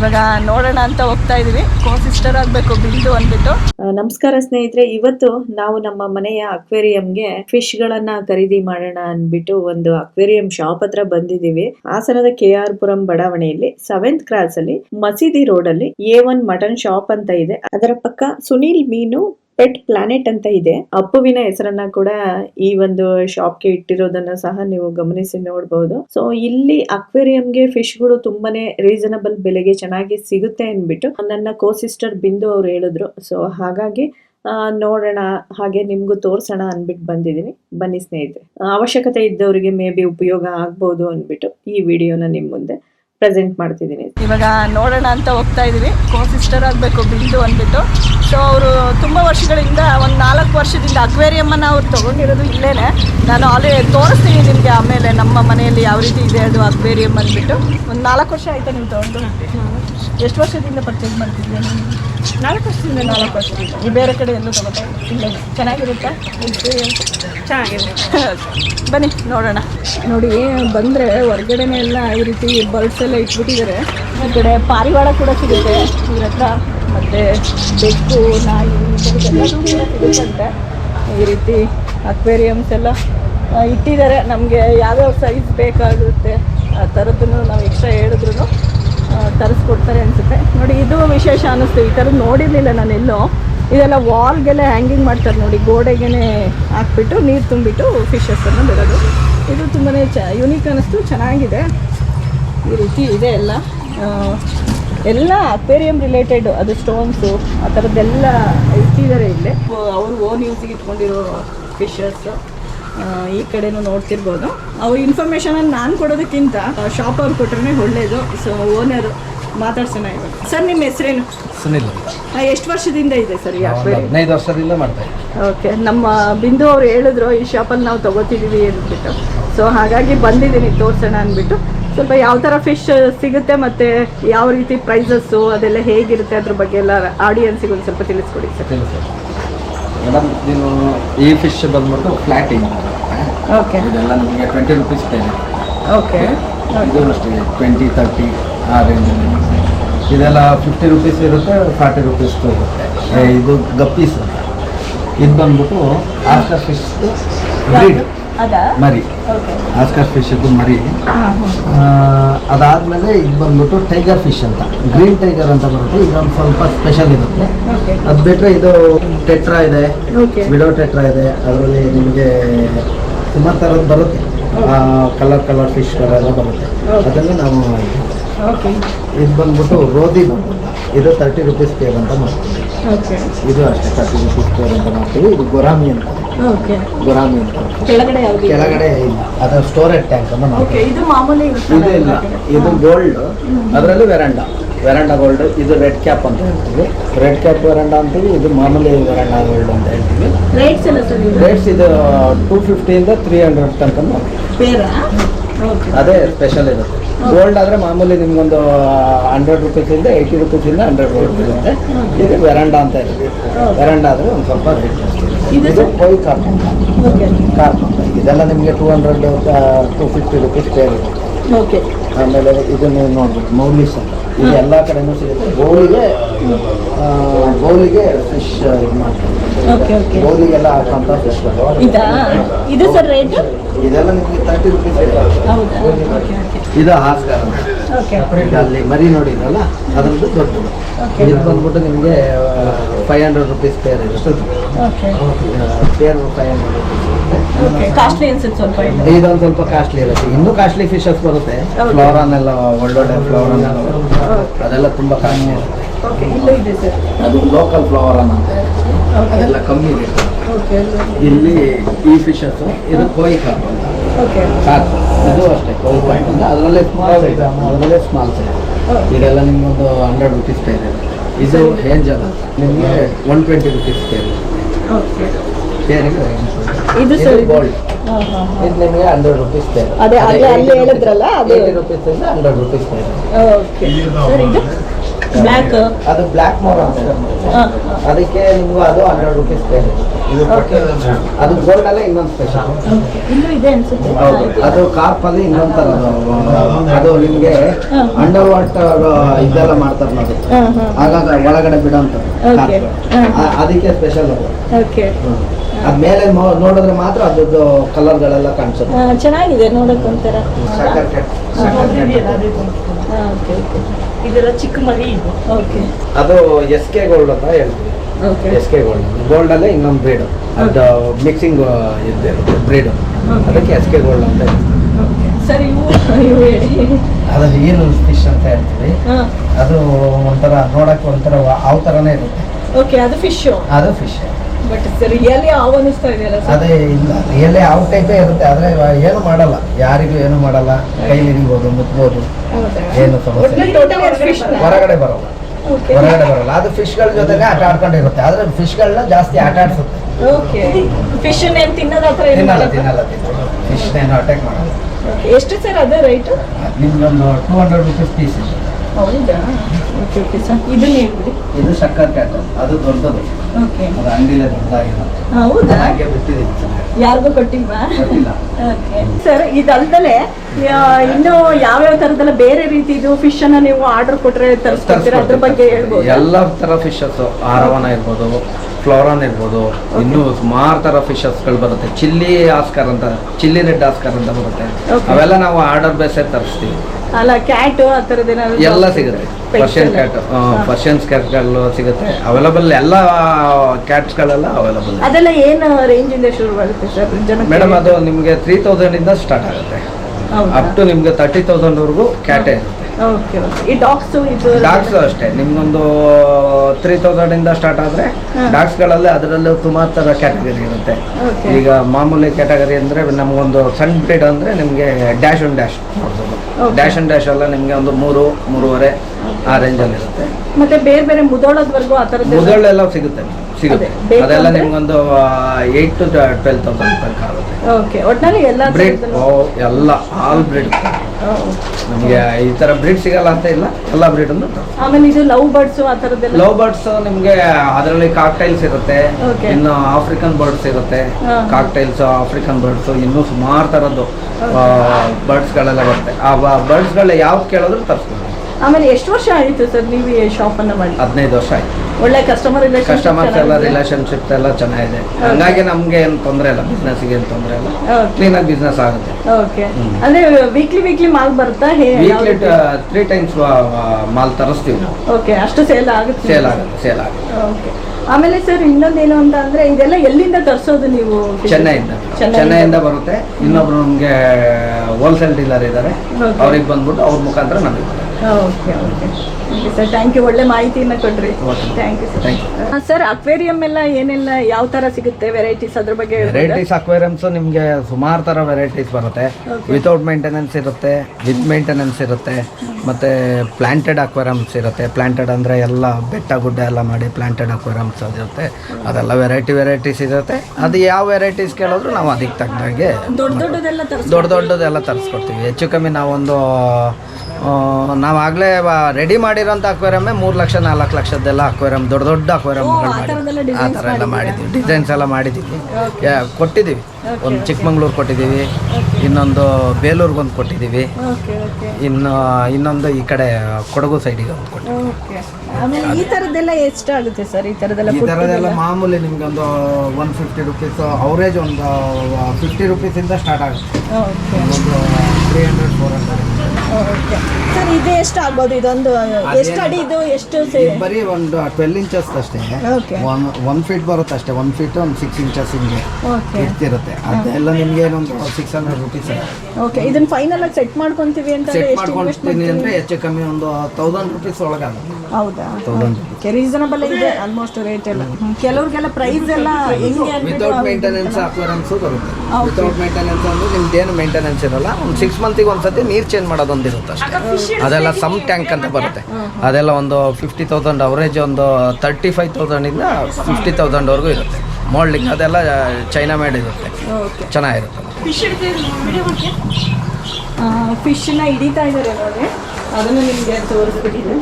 ಇವಾಗ ನೋಡೋಣ ಅಂತ ಹೋಗ್ತಾ ಇದೀವಿ. ಕೋ ಸಿಸ್ಟರ್ ಆಗ್ಬೇಕು, ಬಿಂದು ಅಂದ್ಬಿಟ್ಟು. ನಮಸ್ಕಾರ ಸ್ನೇಹಿತರೆ, ಇವತ್ತು ನಾವು ನಮ್ಮ ಮನೆಯ ಅಕ್ವೇರಿಯಂಗೆ ಫಿಶ್ ಗಳನ್ನ ಖರೀದಿ ಮಾಡೋಣ ಅನ್ಬಿಟ್ಟು ಒಂದು ಅಕ್ವೇರಿಯಂ ಶಾಪ್ ಹತ್ರ ಬಂದಿದೀವಿ ಹಾಸನದ ಕೆ ಆರ್ ಪುರಂ ಬಡಾವಣೆಯಲ್ಲಿ ಸೆವೆಂತ್ ಕ್ರಾಸ್ ಅಲ್ಲಿ, ಮಸೀದಿ ರೋಡ್ ಅಲ್ಲಿ ಎ ಒನ್ ಮಟನ್ ಶಾಪ್ ಅಂತ ಇದೆ. ಅದರ ಪಕ್ಕ ಸುನೀಲ್ ಮೀನು ಪೆಟ್ ಪ್ಲಾನೆಟ್ ಅಂತ ಇದೆ. ಅಪ್ಪುವಿನ ಹೆಸರನ್ನ ಕೂಡ ಈ ಒಂದು ಶಾಪ್ಗೆ ಇಟ್ಟಿರೋದನ್ನ ಸಹ ನೀವು ಗಮನಿಸಿ ನೋಡಬಹುದು ಸೊ ಇಲ್ಲಿ ಅಕ್ವೇರಿಯಂಗೆ ಫಿಶ್ಗಳು ತುಂಬಾನೇ ರೀಸನಬಲ್ ಬೆಲೆಗೆ ಚೆನ್ನಾಗಿ ಸಿಗುತ್ತೆ ಅಂದ್ಬಿಟ್ಟು ನನ್ನ ಕೋ ಸಿಸ್ಟರ್ ಬಿಂದು ಅವ್ರು ಹೇಳಿದ್ರು. ಸೊ ಹಾಗಾಗಿ ನೋಡೋಣ, ಹಾಗೆ ನಿಮ್ಗೂ ತೋರ್ಸೋಣ ಅನ್ಬಿಟ್ಟು ಬಂದಿದ್ದೀನಿ. ಬನ್ನಿ ಸ್ನೇಹಿತರೆ. ಅವಶ್ಯಕತೆ ಇದ್ದವರಿಗೆ ಮೇ ಬಿ ಉಪಯೋಗ ಆಗ್ಬೋದು ಅಂದ್ಬಿಟ್ಟು ಈ ವಿಡಿಯೋನ ನಿಮ್ ಮುಂದೆ ಪ್ರೆಸೆಂಟ್ ಮಾಡ್ತಿದ್ದೀನಿ. ಇವಾಗ ನೋಡೋಣ ಅಂತ ಹೋಗ್ತಾ ಇದೀವಿ ಕೋ ಸಿಸ್ಟರ್ ಆಗಬೇಕು ಬಿಂದು ಅಂದ್ಬಿಟ್ಟು. ಸೊ ಅವರು ತುಂಬಾ ವರ್ಷಗಳಿಂದ ಒಂದು ನಾಲ್ಕು ವರ್ಷದಿಂದ ಅಕ್ವೇರಿಯಮ್ಮನ್ನು ಅವ್ರು ತಗೊಂಡಿರೋದು ಇಲ್ಲೇನೆ. ನಾನು ಆಲ್ರೆಡಿ ತೋರಿಸ್ತೀನಿ ನಿಮಗೆ ಆಮೇಲೆ ನಮ್ಮ ಮನೆಯಲ್ಲಿ ಯಾವ ರೀತಿ ಇದೆ ಅದು ಅಕ್ವೇರಿಯಮ್ ಅಂದ್ಬಿಟ್ಟು. ಒಂದು ನಾಲ್ಕು ವರ್ಷ ಆಯ್ತಾ ನೀವು ತೊಗೊಂಡು? ಎಷ್ಟು ವರ್ಷದಿಂದ ಪರ್ಚೇಸ್ ಮಾಡ್ತಿದ್ದೆ ನಾಲ್ಕು ವರ್ಷದಿಂದ. ನಾಲ್ಕು ವರ್ಷದಿಂದ. ನೀವು ಬೇರೆ ಕಡೆ ಎಲ್ಲೂ ತಗೋತಾ ಇಲ್ಲ. ಚೆನ್ನಾಗಿರುತ್ತಾ? ಚೆನ್ನಾಗಿರುತ್ತೆ ಬನ್ನಿ ನೋಡೋಣ. ನೋಡಿ ಬಂದರೆ ಹೊರಗಡೆನೆ ಎಲ್ಲ ಈ ರೀತಿ ಬಲ್ಬ್ಸ್ ಎಲ್ಲ ಇಟ್ಬಿಟ್ಟಿದ್ದಾರೆ. ಈ ಕಡೆ ಪಾರಿವಾಳ ಕೂಡ ಸಿಗುತ್ತೆ. ಇವ್ರ ಹತ್ರ. ಮತ್ತು ಬೆಕ್ಕು ನಾಯಿ ಸಿಗುತ್ತಂತೆ. ಈ ರೀತಿ ಅಕ್ವೇರಿಯಮ್ಸ್ ಎಲ್ಲ ಇಟ್ಟಿದ್ದಾರೆ. ನಮಗೆ ಯಾವ್ಯಾವ ಸೈಜ್ ಬೇಕಾಗುತ್ತೆ ಆ ಥರದ್ದು ನಾವು ಎಕ್ಸ್ಟ್ರಾ ಹೇಳಿದ್ರು ತರಿಸ್ಕೊಡ್ತಾರೆ ಅನಿಸುತ್ತೆ. ನೋಡಿ, ಇದು ವಿಶೇಷ ಅನ್ನಿಸ್ತು. ಈ ಥರದ್ದು ನೋಡಿರಲಿಲ್ಲ ಎಲ್ಲೋ. ಇದೆಲ್ಲ ವಾಲ್ಗೆಲ್ಲ ಹ್ಯಾಂಗಿಂಗ್ ಮಾಡ್ತಾರೆ ನೋಡಿ ಗೋಡೆಗೆ ಹಾಕ್ಬಿಟ್ಟು ನೀರು ತುಂಬಿಟ್ಟು ಫಿಶಸ್ಸನ್ನು ಬಿಡೋದು. ಇದು ತುಂಬಾ ಚ ಯುನೀಕ್ ಅನ್ನಿಸ್ತು, ಚೆನ್ನಾಗಿದೆ. ಈ ರೀತಿ ಇದೆ ಎಲ್ಲ. ಎಲ್ಲ ಅಕ್ವೇರಿಯಂ ರಿಲೇಟೆಡ್ ಅದು ಸ್ಟೋನ್ಸು ಆ ಥರದ್ದೆಲ್ಲ ಇಟ್ಟಿದ್ದಾರೆ ಇಲ್ಲೇ. ಅವರು ಓನ್ ಯೂಸಿಗೆ ಇಟ್ಕೊಂಡಿರೋ ಫಿಶಸ್ ಈ ಕಡೆನೂ ನೋಡ್ತಿರ್ಬೋದು. ಅವ್ರ ಇನ್ಫಾರ್ಮೇಷನನ್ನು ನಾನು ಕೊಡೋದಕ್ಕಿಂತ ಶಾಪ್ ಅವ್ರು ಕೊಟ್ರೆ ಒಳ್ಳೇದು. ಸೊ ಓನರ್ ಮಾತಾಡ್ಸೋಣ ಇವಾಗ. ಸರ್ ನಿಮ್ಮ ಹೆಸರೇನು? ಸುನಿಲ್ ಎಷ್ಟು ವರ್ಷದಿಂದ ಇದೆ ಸರ್ ಹದಿನೈದು ವರ್ಷದಿಂದ ಮಾಡ್ತಾ ಓಕೆ ನಮ್ಮ ಬಿಂದು ಅವ್ರು ಹೇಳಿದ್ರು ಈ ಶಾಪಲ್ಲಿ ನಾವು ತಗೋತಿದ್ದೀವಿ ಅಂದ್ಬಿಟ್ಟು. ಸೊ ಹಾಗಾಗಿ ಬಂದಿದ್ದೀನಿ ತೋರಿಸೋಣ ಅಂದ್ಬಿಟ್ಟು. ಸ್ವಲ್ಪ ಯಾವ ಥರ ಫಿಶ್ ಸಿಗುತ್ತೆ ಮತ್ತು ಯಾವ ರೀತಿ ಪ್ರೈಸಸ್ಸು ಅದೆಲ್ಲ ಹೇಗಿರುತ್ತೆ ಅದ್ರ ಬಗ್ಗೆ ಎಲ್ಲ ಆಡಿಯನ್ಸಿಗೆ ಒಂದು ಸ್ವಲ್ಪ ತಿಳಿಸ್ಕೊಡಿ ಸರ್ ಮೇಡಮ್ ನೀವು ಈ ಫಿಶ್ ಬಂದ್ಬಿಟ್ಟು ಫ್ಲಾಟಿಂಗ್ ಓಕೆ. ಇದೆಲ್ಲ ನಿಮಗೆ ಟ್ವೆಂಟಿ ರುಪೀಸ್ ಪೇ ಓಕೆ. ಇದು ಅಷ್ಟೇ ಟ್ವೆಂಟಿ ತರ್ಟಿ ಆ ರೇಂಜಲ್ಲಿ ಇದೆಲ್ಲ ಫಿಫ್ಟಿ ರುಪೀಸ್ ಇರುತ್ತೆ ಫಾರ್ಟಿ ರುಪೀಸ್ ಇರುತ್ತೆ ಇದು ಗಪ್ಪೀಸ್ ಅಂತ ಇದು ಬಂದ್ಬಿಟ್ಟು ಆಸ್ಕರ್ ಫಿಶ್ ಬ್ರೀಡ್ ಮರಿ. ಆಸ್ಕರ್ ಫಿಶ್ ಮರಿ. ಅದಾದಮೇಲೆ ಇದು ಬಂದ್ಬಿಟ್ಟು ಟೈಗರ್ ಫಿಶ್ ಅಂತ. ಗ್ರೀನ್ ಟೈಗರ್ ಅಂತ ಬರುತ್ತೆ. ಇದೊಂದು ಸ್ವಲ್ಪ ಸ್ಪೆಷಲ್ ಇರುತ್ತೆ. ಅದು ಬಿಟ್ಟರೆ ಇದು ಟೆಟ್ರಾ ಇದೆ. ವಿಡೋ ಟೆಟ್ರಾ ಇದೆ. ಅದರಲ್ಲಿ ನಿಮಗೆ ಸುಮಾರು ಥರದ್ದು ಬರುತ್ತೆ. ಕಲರ್ ಕಲರ್ ಫಿಶ್ಗಳೆಲ್ಲ ಬರುತ್ತೆ. ಅದನ್ನು ನಾವು ಇದು ಬಂದ್ಬಿಟ್ಟು ರೋದಿ ಬಂದ್ಬಿಟ್ಟು ಇದು ತರ್ಟಿ ರುಪೀಸ್ ಪೇರ್ ಅಂತ ಮಾಡ್ತೀವಿ. ಇದು ಅಷ್ಟೇ ತರ್ಟಿ ರುಪೀಸ್ ಪೇರ್ ಅಂತ ಮಾಡ್ತೀವಿ. ಇದು ಗುರಾಮಿ ಅಂತ. ಗುರಾಮಿ ಅಂತ. ಕೆಳಗಡೆ ಇಲ್ಲ? ಅದು ಸ್ಟೋರೇಜ್ ಟ್ಯಾಂಕ್ ಅಂತ ಮಾಡ್ತೀವಿ. ಇದು ಇಲ್ಲ. ಇದು ಗೋಲ್ಡ್ ಅದರಲ್ಲಿ ವೆರಂಡ ವೆರಂಡ ಗೋಲ್ಡ್ ಇದು ರೆಡ್ ಕ್ಯಾಪ್ ಅಂತ ಹೇಳ್ತೀವಿ. ರೆಡ್ ಕ್ಯಾಪ್ ವೆರಂಡ ಅಂತೀವಿ ಇದು ಮಾಮೂಲಿ ವೆರಂಡ ಗೋಲ್ಡ್ ಅಂತ ಹೇಳ್ತೀವಿ. ರೇಟ್ಸ್ ಇದು ಟೂ ಫಿಫ್ಟಿಯಿಂದ ತ್ರೀ ಹಂಡ್ರೆಡ್ ತನಕ ಅದೇ ಸ್ಪೆಷಲ್ ಇರುತ್ತೆ. ಗೋಲ್ಡ್ ಆದರೆ ಮಾಮೂಲಿ ನಿಮಗೊಂದು ಹಂಡ್ರೆಡ್ ರುಪೀಸಿಂದ ಏಯ್ಟಿ ರುಪೀಸಿಂದ ಹಂಡ್ರೆಡ್ ರುಪೀಸ್ ಇರುತ್ತೆ. ಇದು ವೆರಂಡ ಅಂತ ಇರುತ್ತೆ ವೆರಂಡ ಆದರೆ ಒಂದು ಸ್ವಲ್ಪ ರೇಟ್ ಇದು ಕೋಯ್ ಕೊಯ್ ಕಾರ್ಪ್ ಅಂತ ಓಕೆ ಕಾರ್ಪ್ ಅಂತ ಇದೆಲ್ಲ ನಿಮಗೆ two hundred two fifty rupees pair ಇರುತ್ತೆ ಓಕೆ ಆಮೇಲೆ ಇದು ನೀವು ನೋಡ್ಬೇಕು ಮೌಲಿಸ್ ಅಂತ ಇದು ಎಲ್ಲ ಕಡೆನೂ ಸಿಗುತ್ತೆ. ಗೋಲಿಗೆ ಗೋಲಿಗೆ ಫಿಶ್ ಇದು ಮಾಡ್ತಾರೆ. ಗೋಲಿಗೆಲ್ಲ ಹಾಕುವಂಥ ಫಿಶ್ ಇದಾ? ಸರ್ ರೇಟ್ ಇದೆಲ್ಲ ನಿಮಗೆ ತರ್ಟಿ ರುಪೀಸ್ ಇದು ಆಸ್ಕಾರ ಓಕೆ ಅಲ್ಲಿ ಮರಿ ನೋಡಿದ್ರಲ್ಲ ಅದ್ರದ್ದು ದೊಡ್ಡದು. ಇದು ಬಂದ್ಬಿಟ್ಟು ನಿಮಗೆ ಫೈವ್ ಹಂಡ್ರೆಡ್ ರುಪೀಸ್ ಪೇರ್ ಇರುತ್ತೆ pair five hundred rupees costly ಅನ್ಸುತ್ತೆ ಸ್ವಲ್ಪ ಇದು. ಇದೊಂದು ಸ್ವಲ್ಪ ಕಾಸ್ಟ್ಲಿ ಇರುತ್ತೆ. ಇನ್ನೂ ಕಾಸ್ಟ್ಲಿ ಫಿಶಸ್ ಬರುತ್ತೆ. ಫ್ಲೋರನ್ ಫ್ಲೋರಾನ್ ಎಲ್ಲ ಒಳ್ಳೊಳ್ಳೆ ಫ್ಲೋರಾನ್ ಎಲ್ಲ ಬರುತ್ತೆ. ಅದೆಲ್ಲ ತುಂಬ ಕಾಸ್ಟ್ಲಿ ಇರುತ್ತೆ. ಓಕೆ ಇಲ್ಲೂ ಇದೆ ಸರ್. ಅದು ಲೋಕಲ್ ಫ್ಲವರ್ ಅಂತ. ಅದೆಲ್ಲ ಕಮ್ಮಿ ರೇಟ್ ಓಕೆ ಇಲ್ಲಿ ಈ ಫಿಶಸ್ ಇದು ಕೋಯಿ ಕಾರ್ಪ್ ಅಂತ. ಓಕೆ ಇದು ಅಷ್ಟೇ ಕೋಯಿ ಪಾಯಿಂಟ್ ಅಂತ. ಅದರಲ್ಲೇ ಸ್ಮಾಲ್ ಸೈಜ್ ಅದರಲ್ಲೇ ಸ್ಮಾಲ್ ಸೈಜ್ ಇದೆಲ್ಲ ನಿಮ್ಗೊಂದು ಹಂಡ್ರೆಡ್ ರುಪೀಸ್ ಪೇರ್ ಇದೆ. ಇದು ಹೇಂಜಲ್ ಅಂತ ನಿಮಗೆ one twenty rupees pair okay ಪೇರಿಗೆ ಇದು ಸರ್. ಗೋಲ್ಡ್ ಹಾಂ ಹಾಂ ಇದು ನಿಮಗೆ ಹಂಡ್ರೆಡ್ ರುಪೀಸ್ ಬೇರೆ ಅದೇ ಅಲ್ಲೇ ಅಲ್ಲಿ ಹೇಳಿದ್ರಲ್ಲ ಅದು. ಏಯ್ಟಿ ರುಪೀಸಿಂದ ಹಂಡ್ರೆಡ್ ರುಪೀಸ್ ಓಕೆ. ಸರ್ ಇದು ಬ್ಲ್ಯಾಕ್ ಅದು ಬ್ಲ್ಯಾಕ್ ಮೋರ್ ಅಂತ ಅದಕ್ಕೆ ನಿಮ್ಗೆ ಅದು ಹಂಡ್ರೆಡ್ ರುಪೀಸ್ ಬೇರೆ ಇದು ಅದು ಗೋಲ್ಡ್ ಅಲ್ಲೇ ಇನ್ನೊಂದು ಸ್ಪೆಷಲ್ ಇಲ್ಲೂ ಇದೆ ಅನ್ಸುತ್ತೆ. ಹೌದು. ಅದು ಕಾರ್ಪ್ ಅಲ್ಲಿ ಇನ್ನೊಂದ್ ಥರದ್ದು ಅದು. ನಿಮಗೆ ಅಂಡರ್ ವಾಟರ್ ಇದೆಲ್ಲ ಮಾಡ್ತಾರೆ ನೋಡಿ. ಹಾಂ ಹಾಂ. ಆಗಾಗ ಒಳಗಡೆ ಬಿಡೋಂಥ. ಅದಕ್ಕೆ ಸ್ಪೆಷಲ್ ಅದು. ಓಕೆ ಅದ್ ಮೇಲೆ ನೋಡಿದ್ರೆ ಮಾತ್ರ ಅದ್ರದ್ದು ಕಲರ್ಗಳೆಲ್ಲ ಕಾಣಿಸುತ್ತೆ. ಚೆನ್ನಾಗಿದೆ ನೋಡಕ್ ಒಂಥರ. ಇದೆಲ್ಲ ಚಿಕ್ಕ ಮರಿ ಇದು. ಓಕೆ. ಅದು ಎಸ್ ಕೆ ಗೋಲ್ಡ್ ಅಂತ ಹೇಳ್ತೀವಿ. Okay. S K gold gold ಅಲ್ಲೇ ಇನ್ನೊಂದು ಬ್ರೀಡ್ ಅದು ಮಿಕ್ಸಿಂಗ್ ಇದೆ ಬ್ರೀಡ್ ಅದಕ್ಕೆ ಎಸ್ ಕೆ ಗೋಲ್ಡ್ ಅಂತ ಸರಿ ಅದು ಏನು ಫಿಶ್ ಅಂತ ಹೇಳ್ತೀವಿ? ಹಾಂ. ಅದು ಒಂಥರ ನೋಡಕ್ಕೆ ಒಂಥರ ಆ ಥರನೇ ಇರುತ್ತೆ. ಓಕೆ ಅದು ಫಿಶು ಅದು ಫಿಶ್ ಅದೇ ಇಲ್ಲ ರಿಯಲಿ ಯಾವ ಟೈಪೇ ಇರುತ್ತೆ ಆದರೆ ಏನು ಮಾಡಲ್ಲ. ಯಾರಿಗೂ ಏನು ಮಾಡಲ್ಲ. ಕೈಲಿ ಹಿಡಿಬೋದು ಮುಟ್ಬೋದು ಹೌದಾ? ಏನು ಸಮಸ್ಯೆ ಫಿಶ್ ಹೊರಗಡೆ ಬರಲ್ಲ. ಹೊರಗಡೆ ಬರಲ್ಲ. ಅದು ಫಿಶ್ಗಳ ಜೊತೆನೇ ಆಟ ಆಡ್ಕೊಂಡಿರುತ್ತೆ. ಫಿಶ್ ಫಿಶ್ಗಳನ್ನ ಜಾಸ್ತಿ ಆಟ ಆಡ್ಸುತ್ತೆ. ಫಿಶ್ ತಿನ್ನಲ್ಲ ತಿನ್ನಲ್ಲ ಫಿಶ್ನೇನು ಅಟ್ಯಾಕ್ ಮಾಡಲ್ಲ. ಎಷ್ಟು ಸರ್ ಅದೇ ರೈಟು ನಿಮ್ದೊಂದು ಟೂ ಹಂಡ್ರೆಡ್ ರುಪೀಸ್ ಪೀಸ್ ಇದೆ. ಹೌದಾ? ಓಕೆ ಓಕೆ ಸರ್ ಇದನ್ನ ಹೇಳ್ಬಿಡಿ ಇದು ಶಕ್ಕರ್ ಕ್ಯಾಟ್. ಅದು ದೊಡ್ಡದು. ಓಕೆ ಅದು ಅಂಗಡಿಲೇ ದೊಡ್ಡದಾಗಿದೆ. ಹೌದಾ? ಹಾಗೆ ಬಿಟ್ಟಿದ್ದೀನಿ ಯಾರಿಗೂ ಕೊಟ್ಟಿಲ್ವಾ? ಗೊತ್ತಿಲ್ಲ ಓಕೆ ಸರ್ ಇದಲ್ದಲೆ ಇನ್ನು ಯಾವ್ಯಾವ ಥರದೆಲ್ಲ ಬೇರೆ ರೀತಿದು ಫಿಶ್ ಅನ್ನ ನೀವು ಆರ್ಡರ್ ಕೊಟ್ರೆ ತರಿಸ್ಕೊಡ್ತೀರಾ? ಅದ್ರ ಬಗ್ಗೆ ಹೇಳ್ಬೋದು? ಎಲ್ಲ ಥರ ಫಿಶಸ್ ಆರವನ ಇರ್ಬೋದು ಫ್ಲೋರಾನ್ ಇರ್ಬೋದು ಇನ್ನು ಸುಮಾರು ಥರ ಫಿಶಸ್ಗಳು ಬರುತ್ತೆ. ಚಿಲ್ಲಿ ಆಸ್ಕರ್ ಅಂತ ಚಿಲ್ಲಿ ರೆಡ್ ಆಸ್ಕರ್ ಅಂತ ಬರುತ್ತೆ. ಅವೆಲ್ಲ ನಾವು ಆರ್ಡರ್ ಬೇಸೇ ತರಿಸ್ತೀವಿ. ಅಲ್ಲ ಕ್ಯಾಟು ಆ ಥರದ್ದೇನಾದ್ರು ಎಲ್ಲ ಸಿಗುತ್ತೆ. ಪರ್ಷಿಯನ್ ಕ್ಯಾಟ್ ಪರ್ಷಿಯನ್ಸ್ ಕ್ಯಾಟ್ಗಳು ಸಿಗುತ್ತೆ. ಅವೈಲಬಲ್ ಎಲ್ಲ ಕ್ಯಾಟ್ಸ್ಗಳೆಲ್ಲ ಅವೈಲಬಲ್ ಅದೆಲ್ಲ ಏನು ರೇಂಜ್ ಇಂದ ಶುರು ಆಗುತ್ತೆ ಸರ್? ಜನ ಮೇಡಮ್ ಅದು ನಿಮಗೆ ತ್ರೀ ತೌಸಂಡಿಂದ ಸ್ಟಾರ್ಟ್ ಆಗುತ್ತೆ. ಅಪ್ ಟು ನಿಮಗೆ ತರ್ಟಿ ತೌಸಂಡ್ವರೆಗೂ ಕ್ಯಾಟೇ ಇರುತ್ತೆ. ಓಕೆ ಓಕೆ ಈ ಡಾಗ್ಸು ಇದು ಡಾಗ್ಸ್ ಅಷ್ಟೇ. ನಿಮ್ಗೊಂದು ತ್ರೀ ತೌಸಂಡ್ ಇಂದ ಸ್ಟಾರ್ಟ್ ಆದ್ರೆ. ಡಾಗ್ಸ್ಗಳಲ್ಲಿ ಅದರಲ್ಲೂ ಸುಮಾರು ತರ ಕ್ಯಾಟಗರಿ ಇರುತ್ತೆ. ಈಗ ಮಾಮೂಲಿ ಕ್ಯಾಟಗರಿ ಅಂದ್ರೆ ನಮ್ಗೊಂದು ಸಣ್ಣ ಬ್ರೀಡ್ ಅಂದ್ರೆ ನಿಮ್ಗೆ dash and dash dash and dash ಎಲ್ಲ ನಿಮ್ಗೆ ಒಂದು ಮೂರು ಮೂರುವರೆ ಆ ರೇಂಜ್ ಅಲ್ಲಿ ಇರುತ್ತೆ. ಮತ್ತೆ ಬೇರೆ ಬೇರೆ ಮುದೋಳದ್ವರೆಗೂ ಆ ಥರ ಮುದಳೆಲ್ಲ ಸಿಗುತ್ತೆ. ಸಿಗುತ್ತೆ. ಅದೆಲ್ಲ? ನಿಮ್ಗೊಂದು ಏಯ್ಟ್ ಟು ಟ್ವೆಲ್ ತೌಸಂಡ್ ತನಕ ಆಗುತ್ತೆ. ಓಕೆ ಒಟ್ಟಿನಲ್ಲಿ ಎಲ್ಲ ಬ್ರೀಡ್ ಎಲ್ಲ ಆಲ್ ಬ್ರೀಡ್ ನಮಗೆ ಈ ತರ ಬ್ರೀಡ್ ಸಿಗಲ್ಲ ಅಂತ ಇಲ್ಲ ಎಲ್ಲ ಬ್ರೀಡ್ ಆಮೇಲೆ ಇದು ಲವ್ ಬರ್ಡ್ಸ್ ಆ ಥರದ್ದೆಲ್ಲ ಲವ್ ಬರ್ಡ್ಸ್ ನಿಮಗೆ ಅದರಲ್ಲಿ ಕಾಕ್ಟೈಲ್ಸ್ ಇರುತ್ತೆ ಇನ್ನು ಆಫ್ರಿಕನ್ ಬರ್ಡ್ಸ್ ಇರುತ್ತೆ. ಕಾಕ್ಟೈಲ್ಸ್ ಆಫ್ರಿಕನ್ ಬರ್ಡ್ಸ್ ಇನ್ನೂ ಸುಮಾರು ಥರದ್ದು ಬರ್ಡ್ಸ್ಗಳೆಲ್ಲ ಬರುತ್ತೆ. ಆ ಬರ್ಡ್ಸ್ಗಳ ಯಾವ್ದು ಕೇಳಿದ್ರು ತರಿಸ್ಬೋದು ಆಮೇಲೆ ಎಷ್ಟು ವರ್ಷ ಆಯಿತು ಸರ್ ನೀವು ಈ ಶಾಪನ್ನು ಮಾಡಿ? ಹದಿನೈದು ವರ್ಷ ಆಯ್ತು. ಒಳ್ಳೆ ಕಸ್ಟಮರ್ ಕಸ್ಟಮರ್ಸ್ ಎಲ್ಲ ರಿಲೇಶನ್ಶಿಪ್ ಎಲ್ಲ ಚೆನ್ನಾಗಿದೆ. ಹಂಗಾಗಿ ನಮ್ಗೆ ಏನು ತೊಂದರೆ ಇಲ್ಲ ಬಿಸ್ನೆಸ್ಗೆ ಏನು ತೊಂದರೆ ಇಲ್ಲ. ಕ್ಲೀನಾಗಿ ಬಿಸ್ನೆಸ್ ಆಗುತ್ತೆ. ಓಕೆ ಅಂದ್ರೆ ವೀಕ್ಲಿ ವೀಕ್ಲಿ ಮಾಲ್ ಬರುತ್ತಾ? ವೀಕ್ಲಿ ತ್ರೀ ಟೈಮ್ಸ್ ಮಾಲ್ ತರಿಸ್ತೀವಿ ಓಕೆ ಅಷ್ಟು ಸೇಲ್ ಆಗುತ್ತೆ. ಸೇಲ್ ಆಗುತ್ತೆ ಸೇಲ್ ಆಗುತ್ತೆ. ಓಕೆ ಆಮೇಲೆ ಸರ್ ಇನ್ನೊಂದೇನು ಅಂತ ಅಂದ್ರೆ ಇದೆಲ್ಲ ಎಲ್ಲಿಂದ ತರಿಸೋದು ನೀವು? ಚೆನ್ನೈಯಿಂದ. ಚೆನ್ನೈಯಿಂದ. ಬರುತ್ತೆ. ಇನ್ನೊಬ್ರು ನಮಗೆ ಹೋಲ್ಸೇಲ್ ಡೀಲರ್ ಇದ್ದಾರೆ. ಅವ್ರಿಗೆ ಬಂದ್ಬಿಟ್ಟು ಅವ್ರ ಮುಖಾಂತರ ನಮಗೆ okay okay okay sir thank you ಒಳ್ಳೆ ಮಾಹಿತಿನ ಕೊಡ್ರಿ. Thank you sir sir aquarium ಎಲ್ಲ ಏನೆಲ್ಲ ಯಾವ ಥರ ಸಿಗುತ್ತೆ? ವೆರೈಟೀಸ್ ಅದ್ರ ಬಗ್ಗೆ? ವೆರೈಟೀಸ್ ಅಕ್ವೇರಿಯಮ್ಸ್ ನಿಮಗೆ ಸುಮಾರು ಥರ ವೆರೈಟೀಸ್ ಬರುತ್ತೆ. ವಿತೌಟ್ ಮೇಂಟೆನೆನ್ಸ್ ಇರುತ್ತೆ ವಿತ್ ಮೇಂಟೆನೆನ್ಸ್ ಇರುತ್ತೆ ಮತ್ತು ಪ್ಲಾಂಟೆಡ್ ಅಕ್ವೇರಿಯಮ್ಸ್ ಇರುತ್ತೆ. ಪ್ಲಾಂಟೆಡ್ ಅಂದರೆ ಎಲ್ಲ ಬೆಟ್ಟ ಗುಡ್ಡ ಎಲ್ಲ ಮಾಡಿ ಪ್ಲಾಂಟೆಡ್ ಅಕ್ವೇರಿಯಮ್ಸ್ ಅದಿರುತ್ತೆ ಅದೆಲ್ಲ ವೆರೈಟಿ ವೆರೈಟೀಸ್ ಇರುತ್ತೆ. ಅದು ಯಾವ ವೆರೈಟೀಸ್ ಕೇಳಿದ್ರು ನಾವು ಅದಕ್ಕೆ ದೊಡ್ಡದೆಲ್ಲ ತರಿಸ್ ದೊಡ್ಡ ದೊಡ್ಡದೆಲ್ಲ ತರಿಸ್ಕೊಡ್ತೀವಿ. ಹೆಚ್ಚು ಕಮ್ಮಿ ನಾವೊಂದು ನಾವು ಆಗಲೇ ರೆಡಿ ಮಾಡಿರೋಂಥ ಅಕ್ವೇರಿಯಮ್ಮೇ ಮೂರು ಲಕ್ಷ ನಾಲ್ಕು ಲಕ್ಷದ್ದೆಲ್ಲ ಅಕ್ವೇರಿಯಮ್ ದೊಡ್ಡ ದೊಡ್ಡ ಅಕ್ವೇರಿಯಮ್ಗಳು ಆ ಥರದ್ದೆಲ್ಲ ಮಾಡಿ ಆ ಥರ ಎಲ್ಲ ಮಾಡಿದ್ದೀವಿ ಡಿಸೈನ್ಸ್ ಎಲ್ಲ ಮಾಡಿದ್ದೀವಿ. ಕೊಟ್ಟಿದ್ದೀವಿ. ಒಂದು ಚಿಕ್ಕಮಂಗ್ಳೂರು ಕೊಟ್ಟಿದ್ದೀವಿ. ಇನ್ನೊಂದು ಬೇಲೂರಿಗೊಂದು ಕೊಟ್ಟಿದ್ದೀವಿ. ಇನ್ನು ಇನ್ನೊಂದು ಈ ಕಡೆ ಕೊಡಗು ಸೈಡಿಗೆ ಒಂದು ಕೊಟ್ಟಿದ್ದೀವಿ. ಈ ಥರದ್ದೆಲ್ಲ ಎಷ್ಟಾಗುತ್ತೆ ಸರ್? ಈ ಥರದ್ದೆಲ್ಲ ಈ ಥರದೆಲ್ಲ ಮಾಮೂಲಿ ನಿಮ್ಗೆ ಒಂದು ಒನ್ ಫಿಫ್ಟಿ ರುಪೀಸ್ ಅವರೇಜ್ ಒಂದು ಫಿಫ್ಟಿ ರುಪೀಸಿಂದ ಸ್ಟಾರ್ಟ್ ಆಗುತ್ತೆ. ಒಂದು three hundred four hundred okay sir ಇದು ಎಷ್ಟು ಆಗ್ಬೋದು? ಇದೊಂದು ಎಷ್ಟು ಅಡಿ ಇದು? ಎಷ್ಟು ಸೇ ಬರೀ ಒಂದು ಟ್ವೆಲ್ ಇಂಚಸ್ ಅಷ್ಟೇ. ಒನ್ ಒನ್ ಫೀಟ್ ಬರುತ್ತೆ ಅಷ್ಟೇ. ಒನ್ ಫೀಟ್ ಒಂದು ಸಿಕ್ಸ್ ಇಂಚಸ್ ಹಿಂಗೆ ಓಕೆ ಇರ್ತಿರುತ್ತೆ. ಅದೆಲ್ಲ ನಿಮ್ಗೆ ಏನೊಂದು ಸಿಕ್ಸ್ ಹಂಡ್ರೆಡ್ ರುಪೀಸ್ ಓಕೆ ಇದನ್ನ ಫೈನಲ್ ಆಗಿ ಸೆಟ್ ಮಾಡ್ಕೊಂತೀವಿ ಅಂತ ಸೆಟ್ ಎಷ್ಟು ಮಾಡ್ಕೊಳ್ತೀನಿ ಅಂದರೆ ಹೆಚ್ಚು ಕಮ್ಮಿ ಒಂದು ತೌಸಂಡ್ ರುಪೀಸ್ ಒಳಗಾಗುತ್ತೆ. ಹೌದಾ? ಓಕೆ ರೀಸನಬಲ್ ಇದೆ ಆಲ್ಮೋಸ್ಟ್ ರೇಟ್ ಎಲ್ಲ. ಕೆಲವ್ರಿಗೆಲ್ಲ ಪ್ರೈಸ್ ಎಲ್ಲ ಹೆಂಗೆ ವಿತೌಟ್ ಮೇಂಟೆನೆನ್ಸ್ ಅಕ್ವೇರಿಯಮ್ಸು ಬರುತ್ತೆ Okay. ವಿತೌಟ್ ಮೇಂಟೆನೆನ್ಸ್ ಅಂದ್ರೆ ನಿಮ್ದು ಏನು ಮೇಂಟೆನೆನ್ಸ್ ಇರಲ್ಲ. ಒಂದು ಸಿಕ್ಸ್ ಮಂತಿಗೆ ಒಂದ್ಸತಿ ನೀರು ಚೇಂಜ್ ಮಾಡೋದೊಂದು ಇರುತ್ತೆ ಅಷ್ಟೇ. ಅದೆಲ್ಲ ಸಮ್ ಟ್ಯಾಂಕ್ ಅಂತ ಬರುತ್ತೆ. ಅದೆಲ್ಲ ಒಂದು ಫಿಫ್ಟಿ ತೌಸಂಡ್ ಅವರೇಜ್ ಒಂದು ತರ್ಟಿ ಫೈವ್ ತೌಸಂಡಿಂದ ಫಿಫ್ಟಿ ತೌಸಂಡ್ವರೆಗೂ ಇರುತ್ತೆ. ಮಾಡ್ಲಿಕ್ಕೆ ಅದೆಲ್ಲ ಚೈನಾ ಮೇಡ್ ಇರುತ್ತೆ. ಓಕೆ ಚೆನ್ನಾಗಿರುತ್ತೆ. ಫಿಶ್ನ ಹಿಡಿತಾ ಇದ್ದಾರೆ ನೋಡಿ. ಅದನ್ನು ನಿಮಗೆ ತೋರಿಸ್ಬಿಟ್ಟಿದೆ.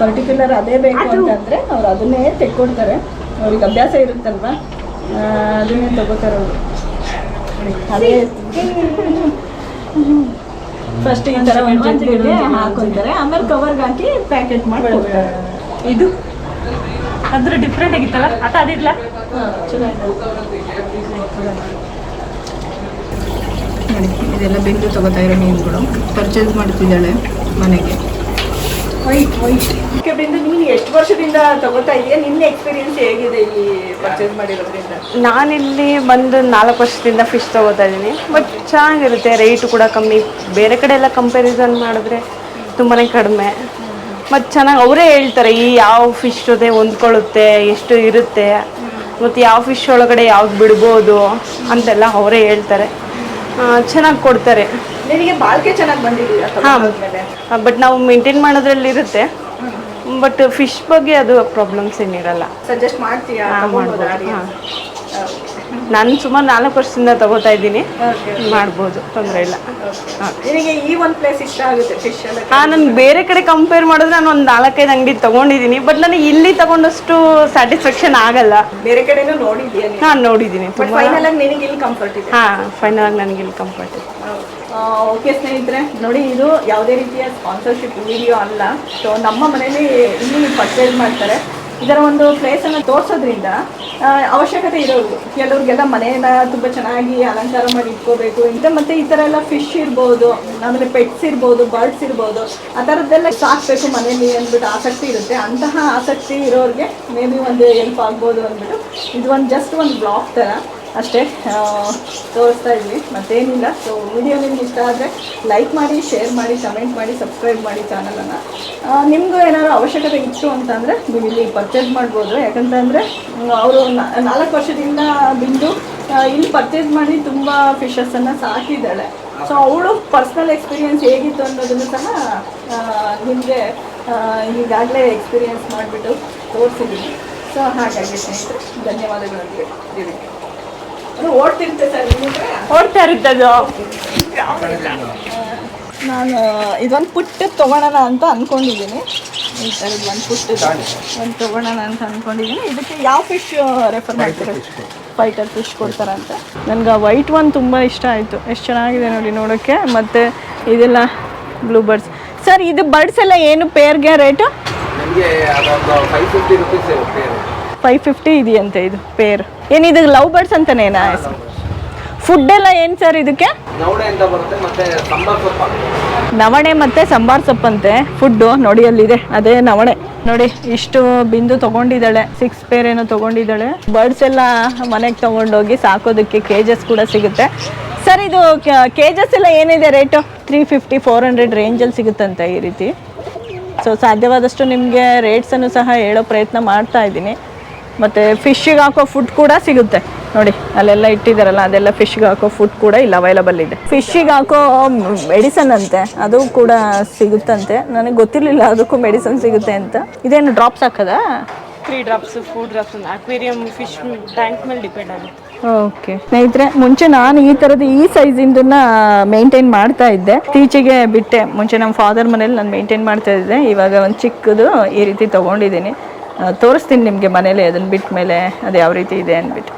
ಪರ್ಟಿಕ್ಯುಲರ್ ಅದೇ ಬೇಕು ಅಂತಂದರೆ ಅವ್ರು ಅದನ್ನೇ ತೆಕ್ಕೊಡ್ತಾರೆ. ಅವ್ರಿಗೆ ಅಭ್ಯಾಸ ಇರುತ್ತಲ್ವಾ? ಅದನ್ನೇ ಅದನ್ನೇ ಅವರು. ಅದೇ. ಫಸ್ಟ್ ಈ ತರ ಒಂದು ಜಗ್ಗಿಗೆ ಹಾಕೊಂತಾರೆ ಆಮೇಲೆ ಕವರ್ಗೆ ಹಾಕಿ ಪ್ಯಾಕೆಟ್ ಮಾಡಿ ಇದು? ಅದ್ರ ಡಿಫ್ರೆಂಟ್ ಆಗಿತ್ತಲ್ಲ? ಆತ ಅದಿರ್ಲ ನೋಡಿ ಇದೆಲ್ಲ ಬೆಂದು ತಗೋತಾ ಇರೋ ಮೀನುಗಳು. ಪರ್ಚೇಸ್ ಮಾಡ್ತಿದ್ದಾಳೆ ಮನೆಗೆ. ವೈಟ್ ವೈಟ್ ಬಿಂದು ನೀನು ಎಷ್ಟು ವರ್ಷದಿಂದ ತಗೋತಾ ಇದೆಯಾ? ನಿನ್ನ ಎಕ್ಸ್ಪೀರಿಯನ್ಸ್ ಹೇಗಿದೆ ಇಲ್ಲಿ ಪರ್ಚೇಸ್ ಮಾಡಿರೋದ್ರಿಂದ? ನಾನಿಲ್ಲಿ ಬಂದು ನಾಲ್ಕು ವರ್ಷದಿಂದ ಫಿಶ್ ತಗೋತಾ ಇದ್ದೀನಿ ಬಟ್ ಚೆನ್ನಾಗಿರುತ್ತೆ ರೇಟು ಕೂಡ ಕಮ್ಮಿ. ಬೇರೆ ಕಡೆ ಎಲ್ಲ ಕಂಪ್ಯಾರಿಸನ್ ಮಾಡಿದ್ರೆ ತುಂಬಾ ಕಡಿಮೆ. ಮತ್ತು ಚೆನ್ನಾಗಿ ಅವರೇ ಹೇಳ್ತಾರೆ ಈ ಯಾವ ಫಿಶ್ ಜೊತೆ ಹೊಂದ್ಕೊಳ್ಳುತ್ತೆ ಎಷ್ಟು ಇರುತ್ತೆ. ಮತ್ತು ಯಾವ ಫಿಶ್ ಒಳಗಡೆ ಯಾವ್ದು ಬಿಡ್ಬೋದು ಅಂತೆಲ್ಲ ಅವರೇ ಹೇಳ್ತಾರೆ. ಚೆನ್ನಾಗಿ ಕೊಡ್ತಾರೆ. ನಿನಗೆ ಬಾಳಿಕೆ ಚೆನ್ನಾಗಿ ತಗೊಂಡಾದ್ಮೇಲೆ ಬಟ್ ನಾವು ಮೇಂಟೈನ್ ಮಾಡೋದ್ರಲ್ಲಿ ಇರುತ್ತೆ ಬಟ್ ಫಿಶ್ ಬಗ್ಗೆ ಅದು ಪ್ರಾಬ್ಲಮ್ಸ್ ಏನಿರಲ್ಲ. ಸಜೆಸ್ಟ್ ಮಾಡ್ತೀಯಾ? ಹಾ, ಮಾಡ್ಬೋದು? ನಾನು ಸುಮಾರು ನಾಲ್ಕು ವರ್ಷದಿಂದ ತಗೋತಾ ಇದ್ದೀನಿ. ಮಾಡ್ಬೋದು ತೊಂದರೆ ಇಲ್ಲ. ನಿಮಗೆ ಈ ಒಂದು ಪ್ಲೇಸ್ ಇಷ್ಟ ಆಗುತ್ತೆ ಫಿಶ್ ಹಾಂ ನಾನು ಬೇರೆ ಕಡೆ ಕಂಪೇರ್ ಮಾಡಿದ್ರೆ ನಾನು ಒಂದು ನಾಲ್ಕೈದು ಅಂಗಡಿ ತಗೊಂಡಿದ್ದೀನಿ ಬಟ್ ನನಗೆ ಇಲ್ಲಿ ತಗೊಂಡಷ್ಟು ಸ್ಯಾಟಿಸ್ಫ್ಯಾಕ್ಷನ್ ಆಗಲ್ಲ. ಬೇರೆ ಕಡೆನೂ ನೋಡಿದ್ಯಾ ಹಾಂ ನೋಡಿದ್ದೀನಿ. ಫೈನಲ್ ಆಗಿ ನಿನಗೆ ಇಲ್ಲಿ ಕಂಫರ್ಟ್ ಇದೆ. ಹಾಂ ಫೈನಲ್ ಆಗಿ ನನಗೆ ಇಲ್ಲಿ ಕಂಫರ್ಟ್ ಇದೆ. ಓಕೆ ಸ್ನೇಹಿತರೆ ನೋಡಿ ಇದು ಯಾವುದೇ ರೀತಿಯ ಸ್ಪಾನ್ಸರ್ಶಿಪ್ ವಿಡಿಯೋ ಅಲ್ಲ. ಸೊ ನಮ್ಮ ಮನೇಲಿ ಇಲ್ಲಿ ಪರ್ಚೇಸ್ ಮಾಡ್ತಾರೆ. ಇದರ ಒಂದು ಪ್ಲೇಸನ್ನು ತೋರಿಸೋದ್ರಿಂದ ಅವಶ್ಯಕತೆ ಇರೋದು. ಕೆಲವ್ರಿಗೆಲ್ಲ ಮನೆಯನ್ನ ತುಂಬ ಚೆನ್ನಾಗಿ ಅಲಂಕಾರ ಮಾಡಿ ಇಟ್ಕೋಬೇಕು. ಇಂಥ ಮತ್ತೆ ಈ ಥರ ಎಲ್ಲ ಫಿಶ್ ಇರ್ಬೋದು, ಆಮೇಲೆ ಪೆಟ್ಸ್ ಇರ್ಬೋದು ಬರ್ಡ್ಸ್ ಇರ್ಬೋದು, ಆ ಥರದ್ದೆಲ್ಲ ಸಾಕ್ಬೇಕು ಮನೇಲಿ ಅಂದ್ಬಿಟ್ಟು ಆಸಕ್ತಿ ಇರುತ್ತೆ. ಅಂತಹ ಆಸಕ್ತಿ ಇರೋರಿಗೆ ಮೇ ಬಿ ಒಂದು ಹೆಲ್ಪ್ ಆಗ್ಬೋದು ಅಂದ್ಬಿಟ್ಟು. ಇದು ಒಂದು ಜಸ್ಟ್ ಒಂದು ಬ್ಲಾಗ್ ಥರ ಅಷ್ಟೇ ತೋರಿಸ್ತಾ ಇದ್ವಿ. ಮತ್ತೇನಿಲ್ಲ. ಸೊ ವಿಡಿಯೋ ನಿಮ್ಗೆ ಇಷ್ಟ ಆದರೆ ಲೈಕ್ ಮಾಡಿ ಶೇರ್ ಮಾಡಿ ಕಮೆಂಟ್ ಮಾಡಿ ಸಬ್ಸ್ಕ್ರೈಬ್ ಮಾಡಿ ಚಾನಲನ್ನು ನಿಮಗೂ ಏನಾದ್ರು ಅವಶ್ಯಕತೆ ಇತ್ತು ಅಂತಂದರೆ ನೀವು ಇಲ್ಲಿ ಪರ್ಚೇಸ್ ಮಾಡ್ಬೋದು. ಯಾಕಂತಂದರೆ ಅವರು ನಾಲ್ಕು ವರ್ಷದಿಂದ ಬಿಂದು ಇಲ್ಲಿ ಪರ್ಚೇಸ್ ಮಾಡಿ ತುಂಬ ಫಿಶಸನ್ನು ಸಾಕಿದ್ದಾಳೆ. ಸೊ ಅವಳು ಪರ್ಸ್ನಲ್ ಎಕ್ಸ್ಪೀರಿಯನ್ಸ್ ಹೇಗಿತ್ತು ಅನ್ನೋದನ್ನು ಸಹ ನಿಮಗೆ ಈಗಾಗಲೇ ಎಕ್ಸ್ಪೀರಿಯನ್ಸ್ ಮಾಡಿಬಿಟ್ಟು ತೋರಿಸಿದ್ದೀನಿ ಸೊ ಹಾಗಾಗಿ ಸ್ನೇಹಿತರೆ, ಧನ್ಯವಾದಗಳು ಅಂತ ಹೇಳ್ತಿದ್ದೀನಿ ಅದು ಓಡ್ತಿರುತ್ತೆ ಸರ್ ನಿಮಗೆ ಓಡ್ತಾ ನಾನು ಇದೊಂದು ಪುಟ್ಟ ತೊಗೊಳೋಣ ಅಂತ ಅಂದ್ಕೊಂಡಿದ್ದೀನಿ ಈ ಥರದ್ದು ಒಂದು ಪುಟ್ಟ ಒಂದು ತೊಗೊಳೋಣ ಅಂತ ಅಂದ್ಕೊಂಡಿದ್ದೀನಿ ಇದಕ್ಕೆ ಯಾವ ಫಿಶ್ ರೆಫರ್ ಮಾಡ್ತಾರೆ? ಫೈಟರ್ ಫಿಶ್ ಕೊಡ್ತಾರಂತ. ನನಗೆ ವೈಟ್ ಒನ್ ತುಂಬ ಇಷ್ಟ ಆಯಿತು. ಎಷ್ಟು ಚೆನ್ನಾಗಿದೆ ನೋಡಿ ನೋಡೋಕ್ಕೆ. ಮತ್ತು ಇದೆಲ್ಲ ಬ್ಲೂ ಬರ್ಡ್ಸ್ ಸರ್ ಇದು ಬರ್ಡ್ಸ್ ಎಲ್ಲ ಏನು ಪೇರ್ಗೆ ರೇಟು ಫೈವ್ ಫಿಫ್ಟಿ ಇದೆಯಂತೆ ಇದು ಪೇರ್ ಏನು ಇದು ಲವ್ ಬರ್ಡ್ಸ್ ಅಂತಾನೆ ಹೆಸರು ಫುಡ್ ಎಲ್ಲ ಏನು ಸರ್ ಇದಕ್ಕೆ? ನವಣೆ ಅಂತ ಬರುತ್ತೆ ಮತ್ತೆ ಸಂಬಾರ್ ಸೊಪ್ಪು ಹಾಕ್ಬೋದು. ನವಣೆ ಮತ್ತು ಸಾಂಬಾರ್ ಸೊಪ್ಪಂತೆ. ಫುಡ್ಡು ನೋಡಿ ಅಲ್ಲಿದೆ. ಅದೇ ನವಣೆ. ನೋಡಿ ಇಷ್ಟು ಬಿಂದು ತಗೊಂಡಿದ್ದಾಳೆ. ಸಿಕ್ಸ್ ಪೇರ್ ಏನೋ ತಗೊಂಡಿದ್ದಾಳೆ. ಬರ್ಡ್ಸ್ ಎಲ್ಲ ಮನೆಗೆ ತಗೊಂಡೋಗಿ ಸಾಕೋದಕ್ಕೆ ಕೇಜಸ್ ಕೂಡ ಸಿಗುತ್ತೆ. ಸರ್ ಇದು ಕೇಜಸ್ ಎಲ್ಲ ಏನಿದೆ rate three fifty four hundred ರೇಂಜಲ್ಲಿ ಸಿಗುತ್ತಂತೆ ಈ ರೀತಿ. ಸೊ ಸಾಧ್ಯವಾದಷ್ಟು ನಿಮಗೆ ರೇಟ್ಸನ್ನು ಸಹ ಹೇಳೋ ಪ್ರಯತ್ನ ಮಾಡ್ತಾ ಇದ್ದೀನಿ. ಮತ್ತು ಫಿಶ್ಶಿಗೆ ಹಾಕೋ ಫುಡ್ ಕೂಡ ಸಿಗುತ್ತೆ. ನೋಡಿ ಅಲ್ಲೆಲ್ಲ ಇಟ್ಟಿದ್ದಾರಲ್ಲ ಅದೆಲ್ಲ ಫಿಶ್ಗೆ ಹಾಕೋ ಫುಡ್ ಕೂಡ ಇಲ್ಲಿ ಅವೈಲಬಲ್ ಇದೆ. ಫಿಶ್ಶಿಗೆ ಹಾಕೋ ಮೆಡಿಸನ್ ಅಂತೆ ಅದು ಕೂಡ ಸಿಗುತ್ತಂತೆ. ನನಗೆ ಗೊತ್ತಿರಲಿಲ್ಲ ಅದಕ್ಕೂ ಮೆಡಿಸನ್ ಸಿಗುತ್ತೆ ಅಂತ. ಇದೇನು ಡ್ರಾಪ್ಸ್ ಹಾಕದ? Three drops four drops aquarium fish tank ಮೇಲೆ ಡಿಪೆಂಡ್ ಆಗುತ್ತೆ. ಓಕೆ ಸ್ನೇಹಿತರೆ ಮುಂಚೆ ನಾನು ಈ ಥರದ ಈ ಸೈಜಿಂದನ್ನ ಮೇಂಟೈನ್ ಮಾಡ್ತಾ ಇದ್ದೆ. ಇತ್ತೀಚೆಗೆ ಬಿಟ್ಟೆ. ಮುಂಚೆ ನಮ್ಮ ಫಾದರ್ ಮನೇಲಿ ನಾನು ಮೇಂಟೈನ್ ಮಾಡ್ತಾ ಇದ್ದೆ. ಇವಾಗ ಒಂದು ಚಿಕ್ಕದು ಈ ರೀತಿ ತೊಗೊಂಡಿದ್ದೀನಿ. ತೋರಿಸ್ತೀನಿ ನಿಮಗೆ ಮನೇಲಿ, ಅದನ್ನು ಬಿಟ್ಟ ಮೇಲೆ ಅದು ಯಾವ ರೀತಿ ಇದೆ ಅಂದ್ಬಿಟ್ಟು.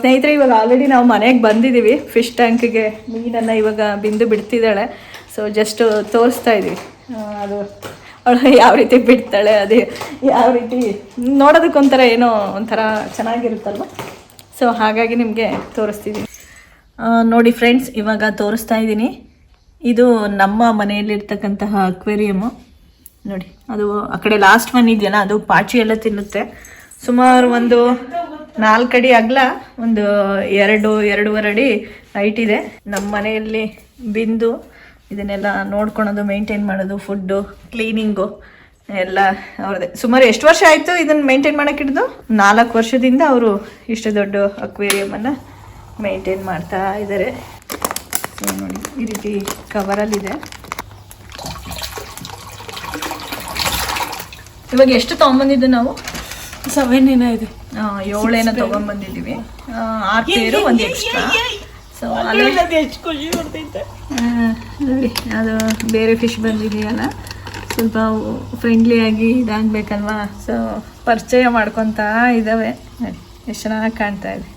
ಸ್ನೇಹಿತರೆ, ಇವಾಗ ಆಲ್ರೆಡಿ ನಾವು ಮನೆಗೆ ಬಂದಿದ್ದೀವಿ ಫಿಶ್ ಟ್ಯಾಂಕಿಗೆ ಮೀನನ್ನು ಇವಾಗ ಬಿಂದು ಬಿಡ್ತಿದ್ದಾಳೆ. ಸೊ ಜಸ್ಟ್ ತೋರಿಸ್ತಾ ಇದ್ದೀವಿ ಅದು ಅವಳು ಯಾವ ರೀತಿ ಬಿಡ್ತಾಳೆ, ಅದೇ ಯಾವ ರೀತಿ, ನೋಡೋದಕ್ಕೊಂಥರ ಏನೋ ಒಂಥರ ಚೆನ್ನಾಗಿರುತ್ತಲ್ವ? ಸೊ ಹಾಗಾಗಿ ನಿಮಗೆ ತೋರಿಸ್ತಿದ್ದೀನಿ ನೋಡಿ ಫ್ರೆಂಡ್ಸ್ ಇವಾಗ ತೋರಿಸ್ತಾ ಇದ್ದೀನಿ ಇದು ನಮ್ಮ ಮನೆಯಲ್ಲಿರ್ತಕ್ಕಂತಹ ಅಕ್ವೇರಿಯಮ್ಮು ನೋಡಿ, ಅದು ಆ ಕಡೆ ಲಾಸ್ಟ್ ಒನ್ ಇದೆಯಲ್ಲ, ಅದು ಪಾಚಿ ಎಲ್ಲ ತಿನ್ನುತ್ತೆ. ಸುಮಾರು ಒಂದು ನಾಲ್ಕು ಅಡಿ ಅಗಲ, ಒಂದು ಎರಡು, ಎರಡೂವರೆ ಅಡಿ ಹೈಟ್ ಇದೆ. ನಮ್ಮ ಮನೆಯಲ್ಲಿ ಬಿಂದು ಇದನ್ನೆಲ್ಲ ನೋಡ್ಕೊಳೋದು ಮೇಂಟೈನ್ ಮಾಡೋದು ಫುಡ್ಡು ಕ್ಲೀನಿಂಗು ಎಲ್ಲ ಅವ್ರದ್ದೇ. ಸುಮಾರು ಎಷ್ಟು ವರ್ಷ ಆಯಿತು ಇದನ್ನು ಮೇಂಟೈನ್ ಮಾಡೋಕೆ ಹಿಡಿದು? ನಾಲ್ಕು ವರ್ಷದಿಂದ ಅವರು ಇಷ್ಟು ದೊಡ್ಡ ಅಕ್ವೇರಿಯಮನ್ನು ಮೇಂಟೈನ್ ಮಾಡ್ತಾ ಇದ್ದಾರೆ ನೋಡಿ, ಈ ರೀತಿ ಕವರಲ್ಲಿದೆ ಇವಾಗ ಎಷ್ಟು ತೊಗೊಂಬಂದಿದ್ದು ನಾವು? ಸೆವೆನ್ ಏನೋ ಇದೆ. ಏಳೇನ ತೊಗೊಂಬಂದಿದ್ದೀವಿ. ಆರು ಪೇರು ಒಂದು ಎಕ್ಸ್ಟ್ರಾ ಸೊ ನೋಡಿ ಅದು ಬೇರೆ ಫಿಶ್ ಬಂದಿದೆಯಲ್ಲ ಸ್ವಲ್ಪ ಫ್ರೆಂಡ್ಲಿ ಆಗಿ ಇದಾಗಬೇಕಲ್ವಾ? ಸೊ ಪರಿಚಯ ಮಾಡ್ಕೊತಾ ಇದ್ದಾವೆ ನೋಡಿ ಎಷ್ಟು ಚೆನ್ನಾಗಿ ಕಾಣ್ತಾ ಇದೆ.